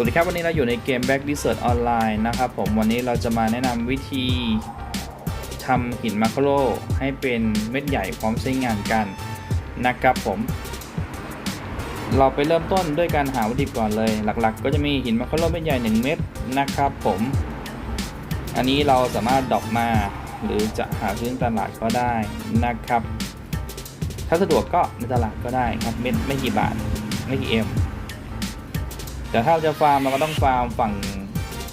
สวัสดีครับ วันนี้เราอยู่ในเกม Back Research Online นะครับผมวันนี้เราจะมาแนะนำวิธีทำหินมาคโลให้เป็นเม็ดใหญ่พร้อมใช้งานกันนะครับผม เราไปเริ่มต้นด้วยการหาวัตถุดิบก่อนเลย หลักๆ ก็จะมีหินมาคโลเม็ดใหญ่ 1 เม็ดนะครับผม อันนี้เราสามารถดรอกมา หรือจะหาซื้อตลาดก็ได้นะครับ ถ้าสะดวกก็ในตลาดก็ได้ครับเม็ดไม่กี่บาทไม่กี่เอ็ม แต่ถ้าเราจะฟาร์มเราก็ต้องฟาร์มฝั่ง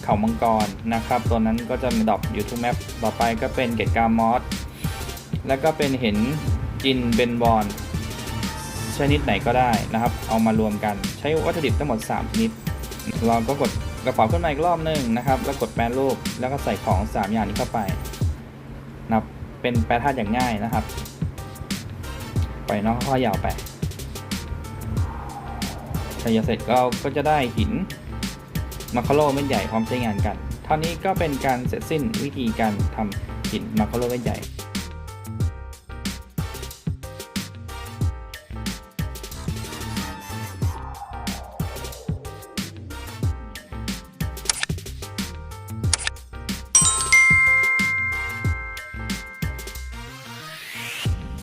เขามังกรนะครับ ตัวนั้นก็จะมีดรอปอยู่ทุกแมปต่อไปก็เป็นเกตกามอสแล้วก็เป็นเห็นจินเบนบอลชนิดไหนก็ได้นะครับ เอามารวมกันใช้วัตถุดิบทั้งหมด 3 ชนิด เราก็กดกระเป๋าขึ้นมาอีกรอบหนึงนะครับ แล้วกดแปรรูปแล้วก็ใส่ของ 3 อย่างนี้เข้าไปนะครับเป็นแปรธาตุอย่างง่ายนะครับปล่อยน้องค่อยๆยาวไป พอยาเสร็จเราก็จะได้หินมาคาโลเม็ดใหญ่พร้อมใช้งานกัน เท่านี้ก็เป็นการเสร็จสิ้นวิธีการทำหินมาคาโลเม็ดใหญ่